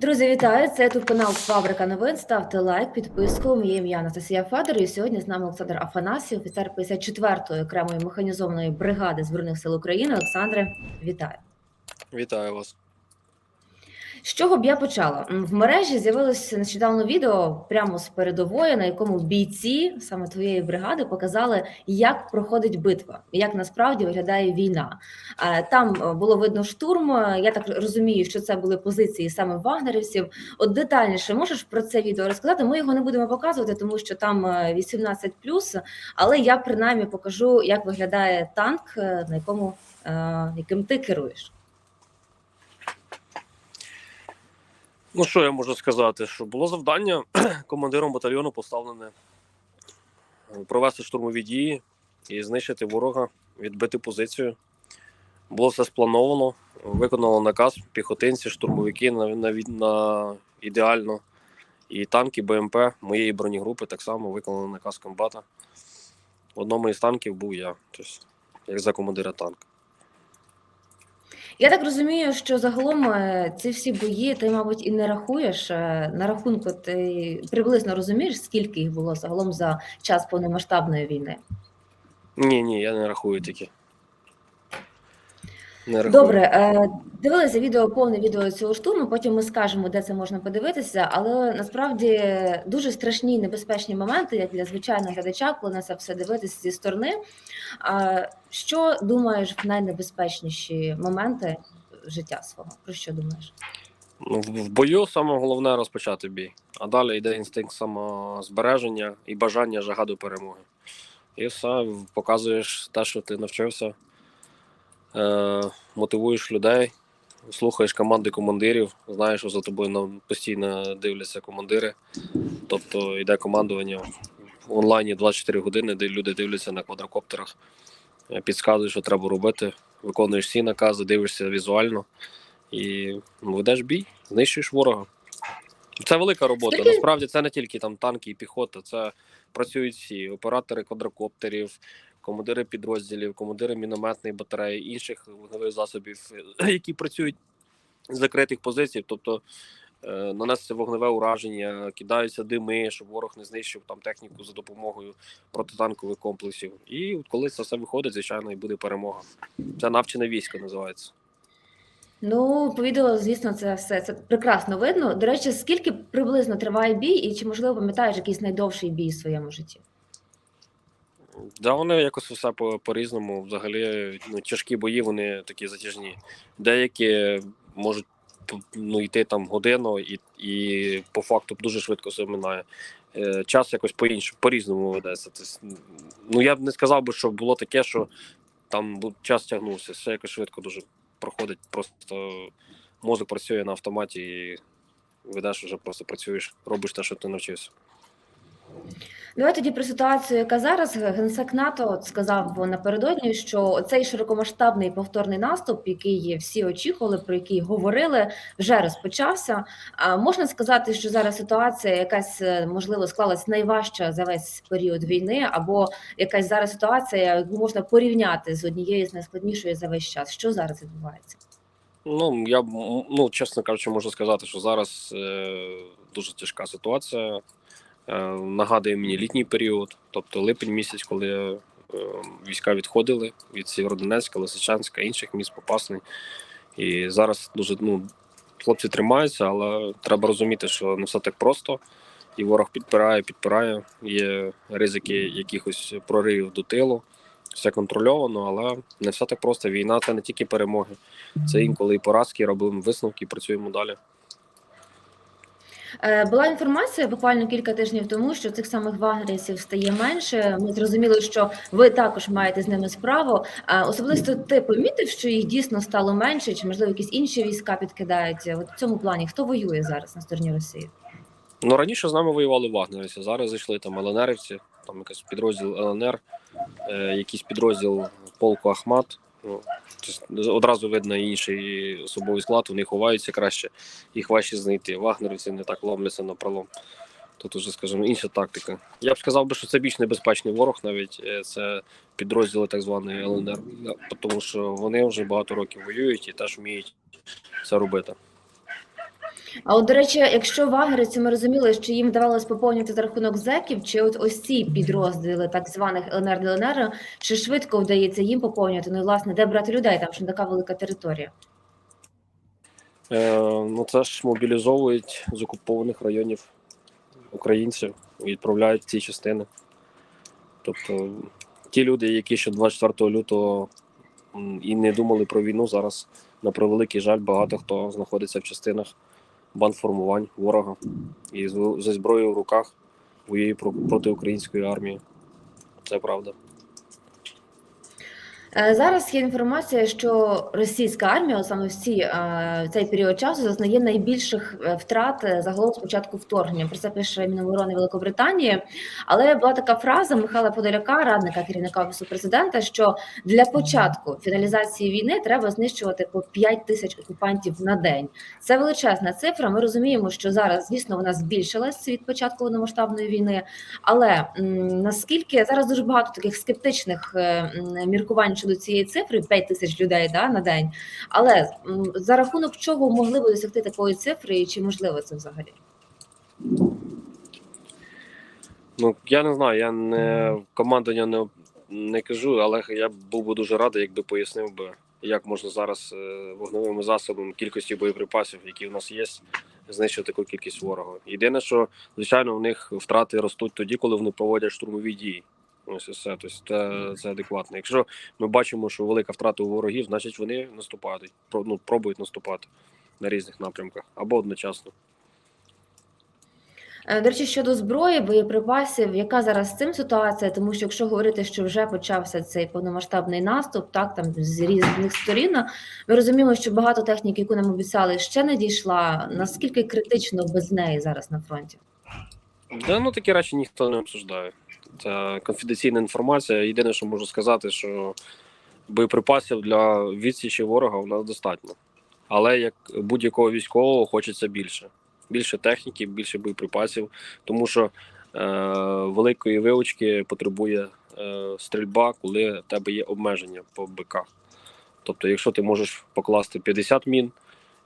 Друзі, вітаю! Це тут канал Фабрика новин. Ставте лайк, підписку. Моє ім'я Анастасія Федор. І сьогодні з нами Олександр Афанасів, офіцер 54-ї окремої механізованої бригади збройних сил України. Олександре, вітаю! Вітаю вас. З чого б я почала? В мережі з'явилося нещодавно відео прямо з передової, на якому бійці саме твоєї бригади показали, як проходить битва, як насправді виглядає війна. Е, Там е, було видно штурм. е, Я так розумію, що це були позиції саме вагнерівців. От детальніше можеш про це відео розказати? Ми його не будемо показувати, тому що там е, 18+, але я принаймні покажу, як виглядає танк, на якому яким ти керуєш. Ну що я можу сказати? Що було завдання командиром батальйону поставлене е, провести штурмові дії і знищити ворога, відбити позицію. Було все сплановано, виконало наказ, піхотинці, штурмовики на, на, ідеально. І танки БМП моєї бронегрупи так само виконали наказ комбата. В одному із танків був я, тобто, як за командира танка. Я так розумію, що загалом е, ці всі бої ти, мабуть, і не рахуєш. Е, На рахунку ти приблизно розумієш, скільки їх було загалом за час повномасштабної війни. Ні, ні, я не рахую такі. Не рахую. Добре, е, дивилися відео, повне відео цього штурму. Потім ми скажемо, де це можна подивитися. Але насправді дуже страшні і небезпечні моменти, як для звичайного глядача, коли на це все дивитися зі сторони. Що думаєш в найнебезпечніші моменти життя свого? Про що думаєш? Ну, в в бою саме головне розпочати бій, а далі йде інстинкт самозбереження і бажання жага до перемоги. І все, показуєш те, що ти навчився, е, мотивуєш людей, слухаєш команди командирів, знаєш, що за тобою нам постійно дивляться командири. Тобто йде командування в онлайні 24 години, де люди дивляться на квадрокоптерах, підказуєш, що треба робити, виконуєш всі накази, дивишся візуально і ведеш бій, знищуєш ворога. Це велика робота. Скільки- Насправді це не тільки там танки і піхота, це працюють всі оператори квадрокоптерів, командири підрозділів, командири мінометної батареї, інших вогневих засобів, які працюють з закритих позицій. Тобто наноситься вогневе ураження, кидаються дими, щоб ворог не знищив там техніку за допомогою протитанкових комплексів. І коли це все виходить, звичайно, і буде перемога. Це навчене військо називається. Ну, по відео, звісно, це все це прекрасно видно. До речі, скільки приблизно триває бій, і чи можливо пам'ятаєш якийсь найдовший бій в своєму житті? Да, вони якось все по- по-різному. Взагалі, ну, тяжкі бої, вони такі затяжні. Деякі можуть ну, йти там годину і, і по факту дуже швидко все минає. Е, час якось по-іншому, по-різному ведеться. Ну, я б не сказав би, що було таке, що там час тягнувся. Все якось швидко дуже проходить. Просто мозок працює на автоматі і ведеш вже просто працюєш, робиш те, що ти навчився. Давай тоді про ситуацію, яка зараз генсек НАТО сказав напередодні, що цей широкомасштабний повторний наступ, який всі очікували, про який говорили, вже розпочався. А можна сказати, що зараз ситуація якась е, можливо склалась найважча за весь період війни, або якась зараз ситуація, можна порівняти з однією з найскладнішої за весь час. Що зараз відбувається? Ну, я ну, чесно кажучи, можу сказати, що зараз е, дуже тяжка ситуація. Е, нагадує мені літній період, тобто липень місяць, коли е, війська відходили від Сєвєродонецька, Лисичанська, інших міст Попасний. І зараз дуже ну, хлопці тримаються, але треба розуміти, що не все так просто. І ворог підпирає, підпирає. Є ризики якихось проривів до тилу. Все контрольовано, але не все так просто. Війна це не тільки перемоги. Це інколи і поразки, робимо висновки працюємо далі. Е, Була інформація буквально кілька тижнів тому, що цих самих вагнерівців стає менше. Ми зрозуміли, що ви також маєте з ними справу. А Особисто ти помітив, що їх дійсно стало менше, чи можливо якісь інші війська підкидають? От в цьому плані хто воює зараз на стороні Росії? Ну раніше з нами воювали вагнерівці, зараз зайшли там ЛНРівці, там якийсь підрозділ ЛНР, е, якийсь підрозділ полку Ахмат. Ну, одразу видно інший особовий склад, вони ховаються краще, їх важче знайти. Вагнерівці не так ломляться на пролом. Тут уже, скажімо, інша тактика. Я б сказав би, що це більш небезпечний ворог, навіть е, це підрозділи так званої ЛНР, тому що вони вже багато років воюють і теж вміють це робити. А от, до речі, якщо вагнерівці ми розуміли, що їм вдавалось поповнювати за рахунок зеків, чи от ось ці підрозділи так званих ЛНР ДЛНР, чи швидко вдається їм поповнювати? Ну і власне, де брати людей? Там ж не така велика територія. Е, ну це ж мобілізовують з окупованих районів українців і відправляють ці частини. Тобто ті люди, які ще 24 лютого і не думали про війну, зараз, на превеликий жаль, багато хто знаходиться в частинах бандформувань ворога і зі зброєю в руках воює про- проти української армії. Це правда. Е, Зараз є інформація, що російська армія, саме е, в цей період часу, зазнає найбільших е, втрат загалом з початку вторгнення. Про це пише Міноборони Великобританії. Але була така фраза Михайла Подоляка, радника керівника офісу президента, що для початку фіналізації війни треба знищувати по 5 тисяч окупантів на день. Це величезна цифра. Ми розуміємо, що зараз, звісно, вона збільшилась від початку повномасштабної війни. Але м, наскільки зараз дуже багато таких скептичних м, міркувань щодо цієї цифри 5 тисяч людей да, на день. Але за рахунок чого могли би досягти такої цифри, і чи можливо це взагалі? Ну, я не знаю, я не командування не, не кажу, але я був би дуже радий, якби пояснив би, як можна зараз е, вогневими засобами кількості боєприпасів, які в нас є, знищити таку кількість ворога. Єдине, що звичайно в них втрати ростуть тоді, коли вони проводять штурмові дії. Ось все. Тобто це, адекватно. Якщо ми бачимо, що велика втрата у ворогів, значить вони наступають, ну, пробують наступати на різних напрямках або одночасно. Е, До речі, щодо зброї, боєприпасів, яка зараз з цим ситуація? Тому що якщо говорити, що вже почався цей повномасштабний наступ, так там з різних сторін, ми розуміємо, що багато техніки, яку нам обіцяли, ще не дійшла. Наскільки критично без неї зараз на фронті? Да, ну такі речі ніхто не обсуждає. Це конфіденційна інформація. Єдине, що можу сказати, що боєприпасів для відсічі ворога у нас достатньо. Але як будь-якого військового хочеться більше. Більше техніки, більше боєприпасів, тому що е, великої вилучки потребує е, стрільба, коли в тебе є обмеження по БК. Тобто, якщо ти можеш покласти 50 мін,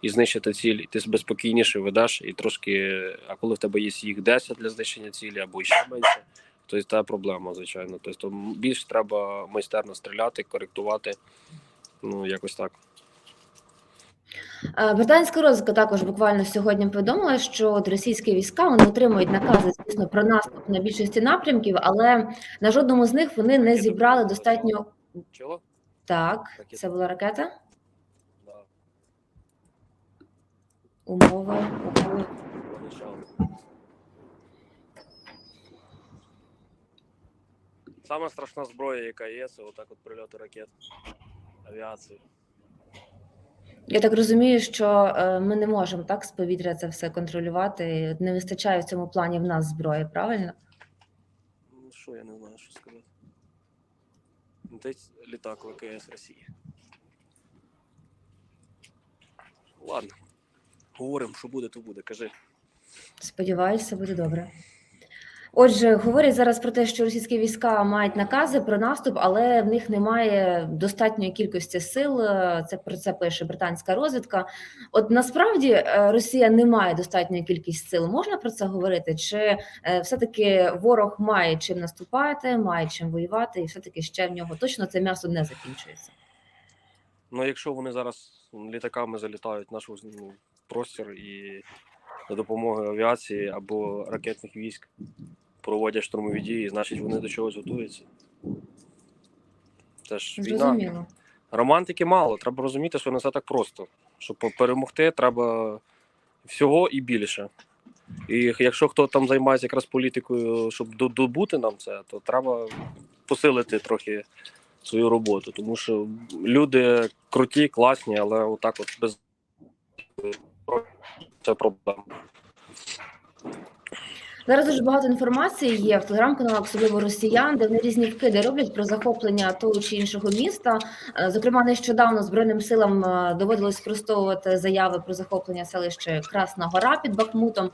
і знищити ціль, ти себе спокійніше ведеш, і трошки. А коли в тебе є їх 10 для знищення цілі або ще менше, то це проблема, звичайно. Тобто м- більш треба майстерно стріляти, коректувати. Ну, якось так. Е, Британська розвідка також буквально сьогодні повідомила, що от російські війська вони отримують накази, звісно, про наступ на більшості напрямків, але на жодному з них вони не зібрали достатньо. Чого? Так, це була ракета. Да, Сама страшна зброя, яка є, це отак от прильоти ракет, авіації. Я так розумію, що е, ми не можемо так з повітря це все контролювати. Не вистачає в цьому плані в нас зброї, правильно? Ну, що я не знаю, що сказати. Летить літак ВКС Росії. Ладно. Говоримо, що буде, то буде. Кажи. Сподіваюся, буде добре. Отже, говорять зараз про те, що російські війська мають накази про наступ, але в них немає достатньої кількості сил. Це про це пише британська розвідка. От насправді е, Росія не має достатньої кількість сил. Можна про це говорити? Чи е, все-таки ворог має чим наступати, має чим воювати, і все-таки ще в нього точно це м'ясо не закінчується? Ну, якщо вони зараз літаками залітають в наш ну, простір і за допомогою авіації або ракетних військ проводять штурмові дії, значить вони до чогось готуються. Це ж війна. Зрозуміло. Романтики мало. Треба розуміти, що не все так просто. Щоб перемогти, треба всього і більше. І якщо хто там займається якраз політикою, щоб до- добути нам це, то треба посилити трохи свою роботу. Тому що люди круті, класні, але отак от без це проблема. Зараз дуже багато інформації є в телеграм-каналах, особливо росіян, де вони різні вкиди роблять про захоплення того чи іншого міста. Е, Зокрема, нещодавно збройним силам е, доводилось спростовувати заяви про захоплення селища Красна Гора під Бахмутом.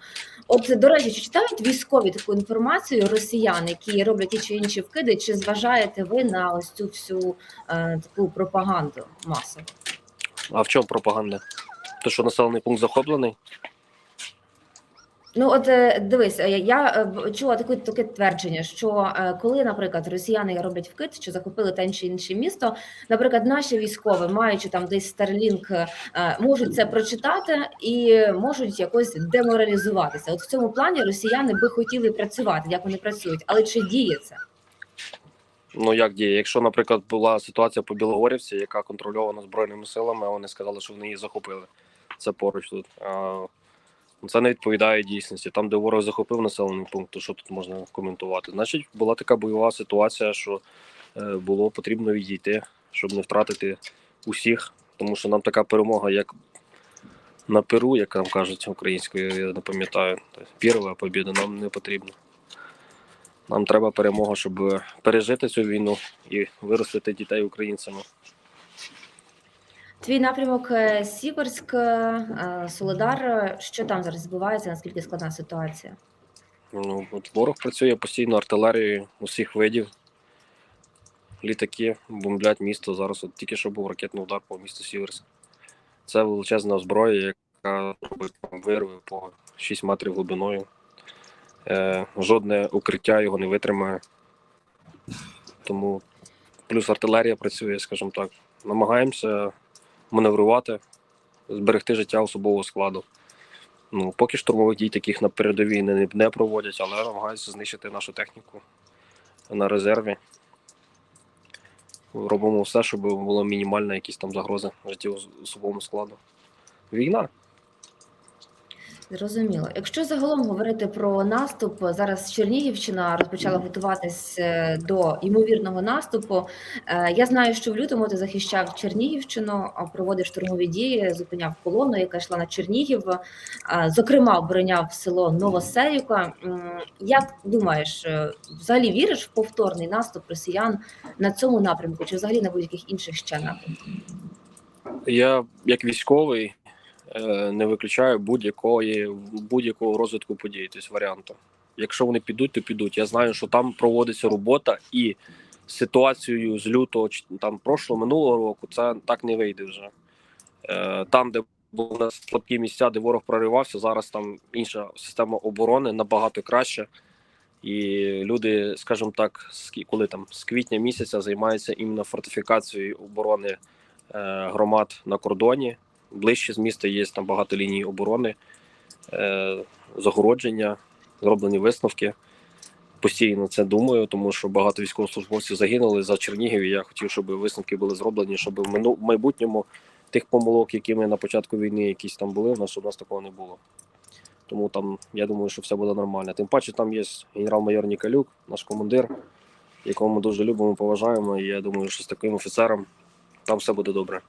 От до речі, чи читають військові таку інформацію росіян, які роблять ті чи інші вкиди? Чи зважаєте ви на ось цю всю е, таку пропаганду масову? А в чому пропаганда? То, що населений пункт захоплений? Ну, от е, дивись, е, я е, чула таке, таке твердження, що коли, наприклад, росіяни роблять вкид, що захопили те чи інше місто, наприклад, наші військові, маючи там десь е, можуть це прочитати і можуть якось деморалізуватися. От в цьому плані росіяни би хотіли працювати, як вони працюють, але чи діє це? Ну як діє? Якщо, наприклад, була ситуація по Білогорівці, яка контрольована збройними силами, вони сказали, що вони її захопили. Це поруч тут. А, ну, це не відповідає дійсності. Там, де ворог захопив населений пункт, то що тут можна коментувати? Значить, була така бойова ситуація, що е, було потрібно відійти, щоб не втратити усіх, тому що нам така перемога, як на Перу, як нам кажуть українською, я не пам'ятаю. Пірова побіда нам не потрібна. Нам треба перемога, щоб пережити цю війну і виростити дітей українцями. Твій напрямок е, Сіверськ, е, Солидар. е, Що там зараз відбувається? Наскільки складна ситуація? Ну, от ворог працює постійно артилерією усіх видів. Літаки бомблять місто. Зараз от тільки що був ракетний удар по місту Сіверськ. Це величезна зброя, яка робить вирви по 6 метрів глибиною. Е, жодне укриття його не витримає. Тому плюс артилерія працює, скажімо так. Намагаємося маневрувати, зберегти життя особового складу. Ну, поки штурмових дій таких на передовій не, не проводять, але намагаються знищити нашу техніку на резерві. Робимо все, щоб було мінімальна якісь там загрози життю особовому складу. Війна. Зрозуміло. Якщо загалом говорити про наступ, зараз Чернігівщина розпочала готуватись е, до ймовірного наступу. Е, Я знаю, що в лютому ти захищав Чернігівщину, проводив штурмові дії, зупиняв колону, яка йшла на Чернігів. Е, Зокрема, обороняв село Новоселівка. Як думаєш, взагалі віриш в повторний наступ росіян на цьому напрямку, чи взагалі на будь-яких інших ще напрямках? Я, як військовий, не виключаю будь-якої будь-якого розвитку подій, тобто варіанту. Якщо вони підуть, то підуть. Я знаю, що там проводиться робота, і ситуацією з лютого там прошлого минулого року це так не вийде вже. Е, Там, де були слабкі місця, де ворог проривався, зараз там інша система оборони набагато краще. І люди, скажімо так, коли там з квітня місяця займаються іменно фортифікацією оборони е, громад на кордоні. Ближче з міста є там багато ліній оборони, е, загородження, зроблені висновки. Постійно це думаю, тому що багато військовослужбовців загинули за Чернігів. І я хотів, щоб висновки були зроблені, щоб в майбутньому тих помилок, які ми на початку війни якісь там були, у нас у нас такого не було. Тому там я думаю, що все буде нормально. Тим паче там є генерал-майор Нікалюк, наш командир, якого ми дуже любимо, поважаємо. І я думаю, що з таким офіцером там все буде добре.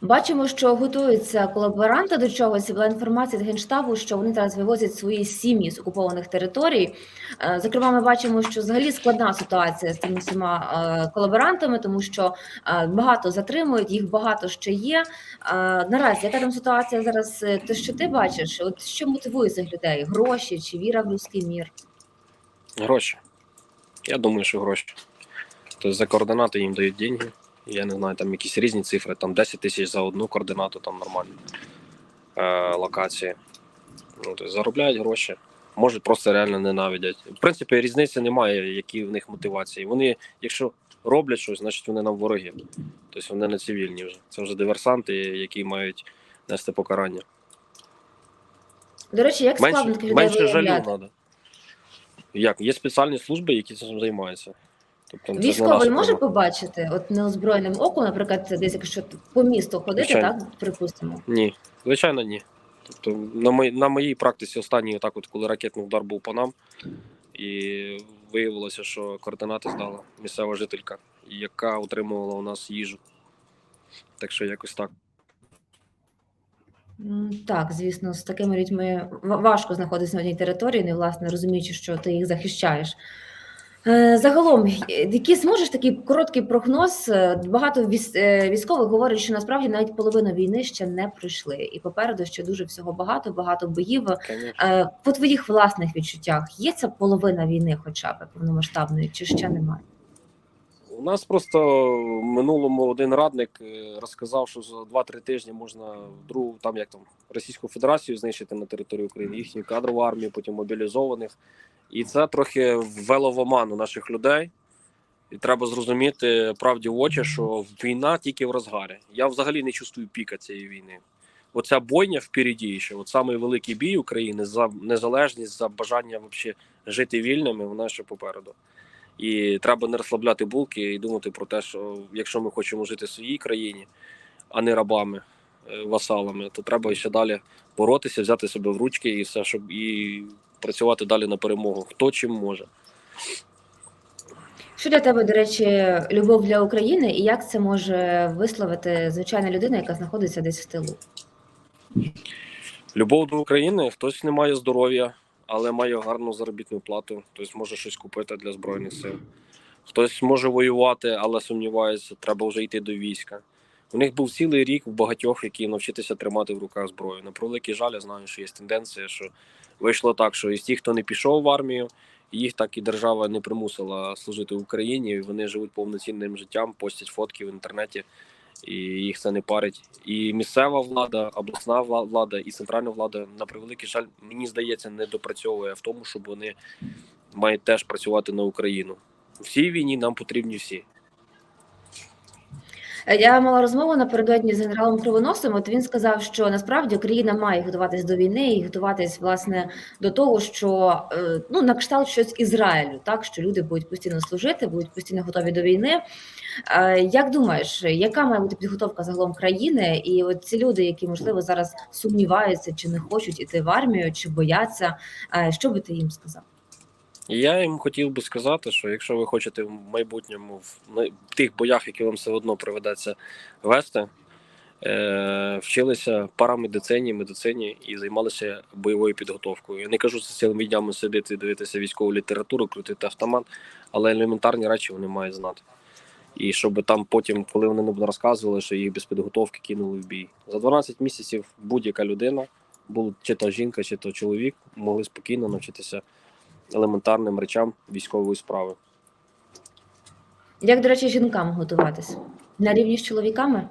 Бачимо, що готуються колаборанти до чогось. Була інформація з генштабу, що вони зараз вивозять свої сім'ї з окупованих територій. Е, Зокрема, ми бачимо, що взагалі складна ситуація з цими всіма е, колаборантами, тому що е, багато затримують, їх багато ще є. Наразі яка там ситуація зараз? Те, що ти бачиш, от що мотивує цих людей? Гроші чи віра в людський мір? Гроші. Я думаю, що гроші. Тобто за координати їм дають деньги. Я не знаю, там якісь різні цифри, там 10 тисяч за одну координату, там нормально. Е, локації. Ну, тобто заробляють гроші. Може, просто реально ненавидять. В принципі, різниці немає, які в них мотивації. Вони, якщо роблять щось, значить вони нам вороги. Тобто вони не цивільні вже. Це вже диверсанти, які мають нести покарання. До речі, як складно Менше, таких людей менше жалю треба. Як? Є спеціальні служби, які цим займаються. Тобто, Військовий може побачити, от неозброєним оком, наприклад, десь якщо по місту ходити, Звичайно. так припустимо. Ні, звичайно, ні. Тобто, на, мої, на моїй практиці останній, отак, от, коли ракетний удар був по нам, і виявилося, що координати здала місцева жителька, яка отримувала у нас їжу. Так що якось так. Так, звісно, з такими людьми важко знаходитися на одній території, не власне розуміючи, що ти їх захищаєш. Е, Загалом, е, якийсь можеш такий короткий прогноз? Е, Багато військових говорять, що насправді навіть половину війни ще не пройшли, і попереду ще дуже всього багато, багато боїв. Конечно. По твоїх власних відчуттях є ця половина війни, хоча б повномасштабної, чи ще немає? У нас просто минулому один радник розказав, що за 2-3 тижні можна другу там як там Російську Федерацію знищити на території України, їхню кадрову армію, потім мобілізованих. І це трохи ввело в оману наших людей. І треба зрозуміти правді в очі, що війна тільки в розгарі. Я взагалі не чувствую піка цієї війни. Оця бойня впереді ще, от самий великий бій України за незалежність, за бажання вообще жити вільними, вона ще попереду. І треба не розслабляти булки і думати про те, що якщо ми хочемо жити в своїй країні, а не рабами, е, васалами, то треба ще далі боротися, взяти себе в ручки і все, щоб і працювати далі на перемогу. Хто чим може. Що для тебе, до речі, любов для України, і як це може висловити звичайна людина, яка знаходиться десь в тилу? Любов до України, хтось не має здоров'я, але має гарну заробітну плату, хтось може щось купити для Збройних сил. Хтось може воювати, але сумнівається, треба вже йти до війська. У них був цілий рік в багатьох, які навчитися тримати в руках зброю. На превеликий жаль, я знаю, що є тенденція, що вийшло так, що із тих, хто не пішов в армію, їх так і держава не примусила служити в Україні. і Вони живуть повноцінним життям, постять фотки в інтернеті, і їх це не парить. І місцева влада, обласна влада і центральна влада, на превеликий жаль, мені здається, не допрацьовує в тому, щоб вони мають теж працювати на Україну. В цій війні нам потрібні всі. Е, Я мала розмову напередодні з генералом Кривоносом. От він сказав, що насправді Україна має готуватись до війни і готуватись власне до того, що е, ну на кшталт щось Ізраїлю, так що люди будуть постійно служити, будуть постійно готові до війни. Е, Як думаєш, яка має бути підготовка загалом країни? І от ці люди, які можливо зараз сумніваються, чи не хочуть іти в армію, чи бояться, що би ти їм сказав? І я їм хотів би сказати, що якщо ви хочете в майбутньому в тих боях, які вам все одно приведеться вести, е, вчилися парамедицині, медицині і займалися бойовою підготовкою. Я не кажу це цілими днями сидіти, дивитися військову літературу, крутити автомат, але елементарні речі вони мають знати. І щоб там потім, коли вони не розказували, що їх без підготовки кинули в бій. За 12 місяців будь-яка людина, будь чи то жінка, чи то чоловік, могли спокійно навчитися елементарним речам військової справи. Як, до речі, жінкам готуватись на рівні з чоловіками?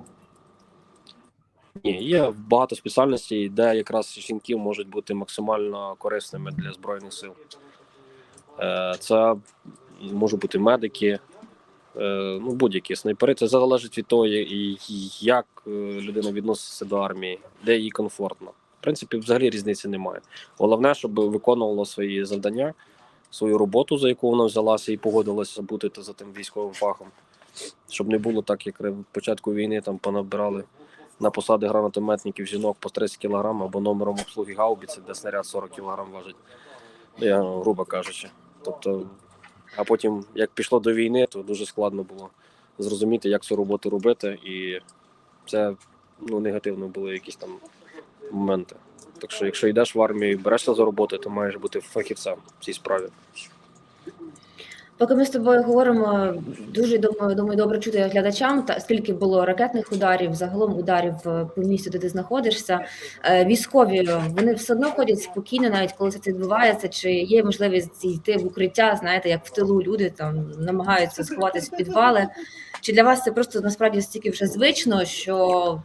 Ні, є багато спеціальностей, де якраз жінки можуть бути максимально корисними для збройних сил. Е, Це можуть бути медики, е, ну будь-які снайпери. Це залежить від того, як е, людина відноситься до армії, де їй комфортно. Принципі, взагалі різниці немає. Головне, щоб виконувала свої завдання, свою роботу, за яку вона взялася і погодилася бути за тим військовим фахом. Щоб не було так, як в початку війни там понабирали на посади гранатометників жінок по 30 кг або номером обслуги гаубиці, де снаряд 40 кг важить. Я грубо кажучи. Тобто, а потім, як пішло до війни, то дуже складно було зрозуміти, як цю роботу робити, і це ну, негативно були якісь там моменти. Так що, якщо йдеш в армію і берешся за роботу, то маєш бути фахівцем в цій справі. Поки ми з тобою говоримо, дуже думаю, думаю, добре чути глядачам, та скільки було ракетних ударів, загалом ударів е, по місту, де ти знаходишся. Е, Військові вони все одно ходять спокійно, навіть коли це відбувається. Чи є можливість йти в укриття? Знаєте, як в тилу люди там намагаються сховатись в підвали. Чи для вас це просто насправді стільки вже звично, що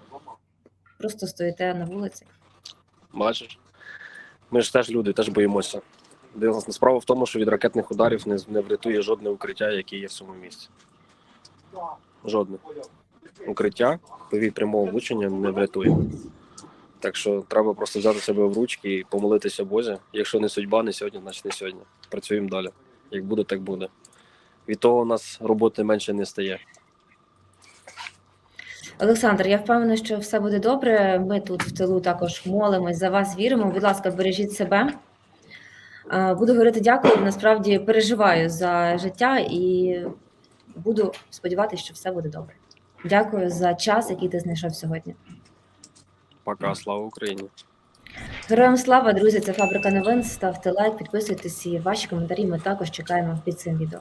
просто стоїте на вулиці? Бачиш? Ми ж теж люди, теж боїмося. Де- Справа в тому, що від ракетних ударів не, не врятує жодне укриття, яке є в цьому місці. Жодне. Укриття від прямого влучення не врятує. Так що треба просто взяти себе в ручки і помолитися Бозі. Якщо не судьба, не сьогодні, значить не сьогодні. Працюємо далі. Як буде, так буде. Від того у нас роботи менше не стає. Олександр, я впевнена, що все буде добре. Ми тут в тилу також молимось за вас, віримо. Будь ласка, бережіть себе. Е, Буду говорити дякую. Насправді переживаю за життя і буду сподіватися, що все буде добре. Дякую за час, який ти знайшов сьогодні. Пока, слава Україні! Героям слава, друзі! Це фабрика новин. Ставте лайк, підписуйтесь і ваші коментарі. Ми також чекаємо під цим відео.